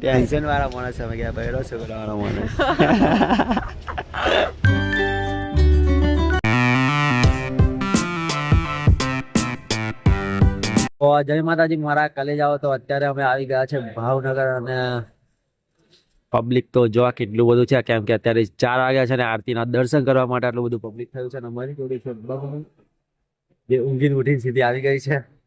Tension વાળા માણસ અમે ગયા ભાઈ રસો વાળા માણસ? જય માતાજી, મારા કાલે જાઓ તો અત્યારે અમે આવી ગયા છે ભાવનગર અને પબ્લિક તો જોવા કેટલું બધું છે કેમ કે અત્યારે ચાર વાગ્યા છે ને આરતીના દર્શન કરવા માટે આટલું બધું પબ્લિક થયું છે અને અમારી જોડે છે. જે ઊંઘીને ઉઠીને સીધી આવી ગઈ છે.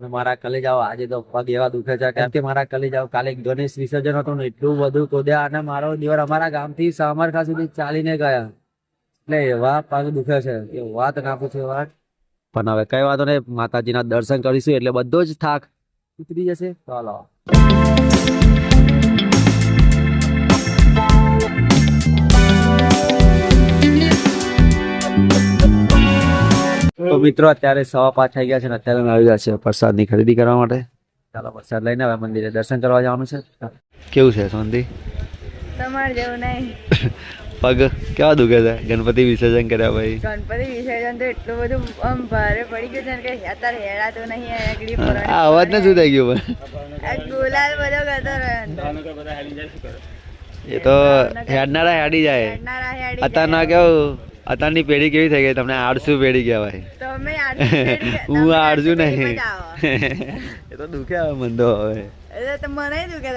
અને મારા કલેજાઓ આજે તો પગ એવા દુખે છે કેમ કે મારા કલેજાઓ કાલે ગણેશ વિસર્જન હતું ને એટલું બધું કોદ્યા અને મારો દિવસ અમારા ગામથી સામરખા સુધી ચાલીને ગયા. એટલે એવા પગ દુખે છે. એ વાત ના પૂછે વાત. પણ હવે કઈ વાંધો નહીં, માતાજીના દર્શન કરીશું એટલે બધો જ થાક. ઉતરી જશે. ચાલો તો મિત્રો અત્યારે સવા પાંચ થઈ ગયા છે અત્યારે આવી ગયા છે પ્રસાદની ખરીદી કરવા માટે. ચાલો પ્રસાદ લઈને હવે મંદિરે દર્શન કરવા જવાનું છે. કેવું છે શાંતિ તમારે જેવું નહીં. પગ કેવા દુખે છે? ગણપતિ વિસર્જન કર્યા ભાઈ ગણપતિ વિસર્જન તો એટલું બધું આમ ભારે પડી ગયું છે કે અત્યારે હેડાતું નહીં આગળી આ અવાજ ને શું થઈ ગયું પણ. ગુલાલ બધો કરતો રહ્યો એ તો હેડનારા હેડી જાય. અત્યારના કેવું? અત્યારની પેઢી કેવી થઈ ગઈ? તમને આળસુ પેઢી કહેવાય. હું આળસુ નહીં. એ તો દુખે આવે મન તો હવે. એટલે મને દુખે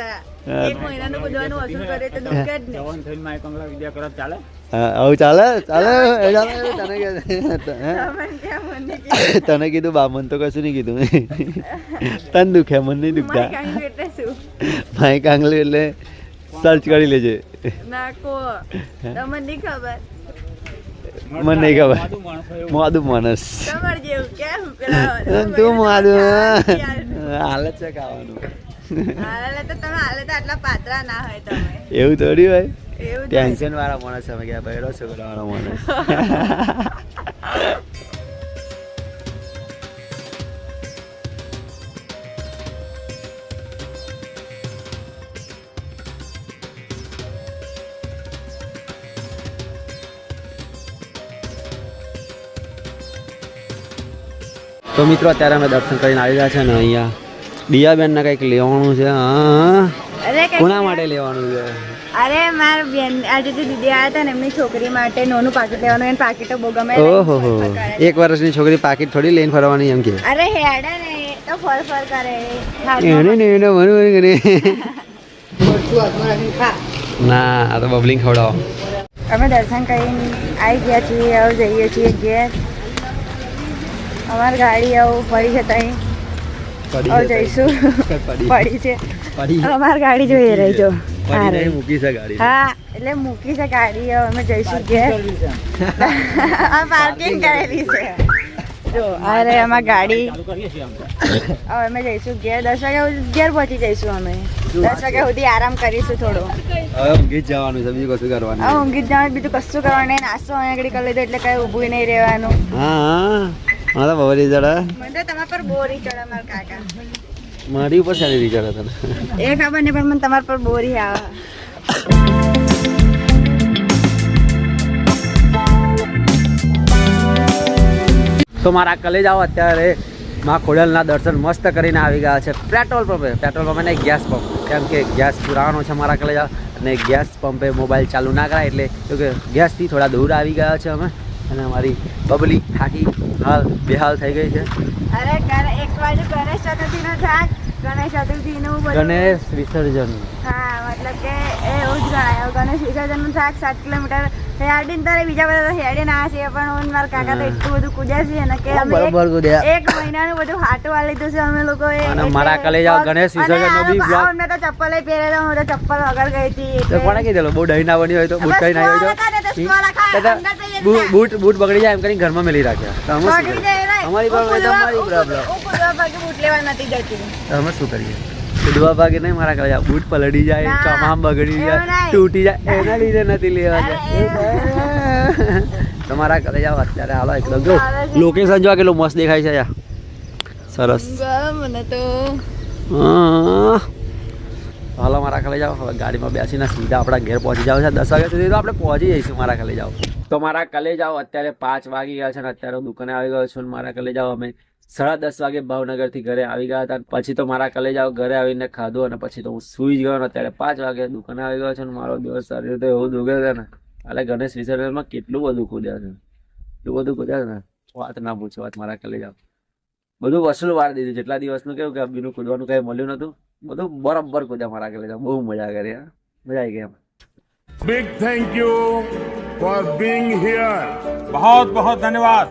એક મહિનાનું કૂદવાનું વસૂલ કરે તો દુખે જ નહીં. હા, આવું ચાલે? ચાલે એ ચાલે? તને કે હે? તમને કેમ મને કે- તને કીધું બા મન તો કશું નહીં કીધું. તને દુખે મન નહીં દુખતા. ભાઈ કાંગલી એટલે સર્ચ કરી લેજે. ના કો તમને નહીં ખબર? મને નહીં ખબર. મોદું માણસ તું મોદું. હાલત છે ખાવાનું. હાલે તો તમે હાલે તો આટલા પાતળા ના હોય એવું થોડી હોય? ટેન્શન વાળા માણસ અમે ગયા ભાઈ રસો વાળા માણસ. તો મિત્રો અત્યારે અમે દર્શન કરીને આવી ગયા છે ને અહીંયા દિયાબેનને કંઈક લેવાનું છે હા? કોના માટે લેવાનું છે? અરે માર બેન આજે જે દીદી આવ્યા હતા ને એમની છોકરી માટે નોનું પાકીટ લેવાનું એને પાકીટો બહુ ગમે ઓહો હો. એક વર્ષની છોકરી પાકીટ થોડી લઈને ફરવાની એમ કે. અરે હેડે ને તો ફર ફર કરે. એને ને એને મને કરે. ના આ તો બબલિંગ ખવડાવો. અમે દર્શન કરીને આવી ગયા છીએ હવે જઈએ છીએ ઘેર. અમારી ગાડી આવું પડી છે ત્યાં જઈશું. પડી પડી છે. અમારી ગાડી જોઈએ રહીજો પડી મૂકી છે ગાડી. હા એટલે મૂકી છે ગાડી હવે અમે જઈશું ઘેર. પાર્કિંગ કરેલી છે. જો અરે આમાં ગાડી હવે અમે જઈશું ઘેર. દસ વાગ્યા સુધી ઘેર પહોંચી જઈશું અમે. દસ વાગ્યા સુધી આરામ કરીશું થોડો. હવે ઊંઘી જ જવાનું છે બીજું કશું કરવાનું હવે ઊંઘી જ જવાનું બીજું કશું કરવાનું નહીં. નાસ્તો અહીંયા આગળ કરી લીધો એટલે કઈ ઊભું નહીં રહેવાનું. હા. હા તો બબલી જડા મને તો તમારા પર બોરી ચડે મારા કાકા. મારી ઉપર સારી રીતે હતા તને? એ ખબર નહીં પણ મને તમારા પર બોરી આવે. તો મારા કલેજ આવો અત્યારે માં ખોડલના દર્શન મસ્ત કરીને આવી ગયા છે. પેટ્રોલ પંપે પેટ્રોલ પંપે નહીં ગેસ પંપ. કેમ કે ગેસ પુરાવાનો છે મારા કલેજા અને ગેસ પંપે મોબાઈલ ચાલુ ના કરાય એટલે કે ગેસથી થોડા દૂર આવી ગયા છે અમે. અને અમારી બબલી હાકી હાલ બેહાલ થઈ ગઈ છે. અરે એક બાજુ ગણેશ ચતુર્થીનો થાક ગણેશ ચતુર્થીનું ગણેશ વિસર્જન. હા મતલબ કે એવું જ ગણાય. ગણેશ વિસર્જનનું થાક સાત કિલોમીટર. હેડીને તારે બીજા બધા તો હેડી ના છે પણ હું મારા કાકા તો એટલું બધું કૂદ્યા છે ને કે અમે એક- મહિનાનું બધું હાટવા લીધું છે અમે લોકો અને મારા કલેજા ગણેશ વિસર્જનનો બી vlog- મેં તો ચપ્પલ પહેરે તો હું તો ચપ્પલ વગર ગઈ હતી તો એટલે- કોણે કીધેલું? બહુ દહીં ના બની હોય બૂટ ને તો બૂટ- બૂટ બૂટ બગડી જાય એમ કરીને ઘરમાં મેલી રાખ્યા તો અમે? અમારી લેવા નથી જતી. તો અમે શું કરીએ? દુવા ભાગે નહીં મારા કહેવાય બૂટ પલડી જાય ચમામ બગડી જાય તૂટી જાય એના લીધે નથી લેવા તમારા તમારા કલેજા અત્યારે હાલો એકદમ. જો. લોકેશન જોવા કેટલું મસ્ત દેખાય છે સરસ. મને તો હા. ખાલી જાઓ ગાડીમાં બેસીને સીધા આપણા ઘેર પહોંચી જાવ છે. દસ વાગ્યા સુધી તો આપણે પહોંચી જઈશું મારા ખાલી જાઓ. તો મારા કલે જાઓ, અત્યારે પાંચ વાગી ગયા છે અને અત્યારે દુકાને આવી ગયો છું મારા કલે જાઓ, અમે સાડા દસ વાગે ભાવનગરથી ઘરે આવી ગયા હતા પછી તો મારા કલે જાઓ, ઘરે આવીને ખાધું અને પછી તો હું સૂઈ ગયો અને અત્યારે પાંચ વાગે દુકાને આવી ગયો છું અને મારો દિવસ સારી રીતે એવું દુગે છે ને. એટલે ગણેશ વિસર્જનમાં કેટલું બધું કૂદ્યા છે. એટલું બધું કૂદ્યા છે ને. વાત ના પૂછો વાત, મારા કલે આવો બધું વસૂલ વાર દીધું. જેટલા દિવસનું કેવું કે બીનું કુદવાનું કઈ મળ્યું નતું બધું બરાબર કુદ્યા મારા કે બહુ મજા કરી મજા આવી ગઈ big thank you for being here બહુ બહુ ધન્યવાદ.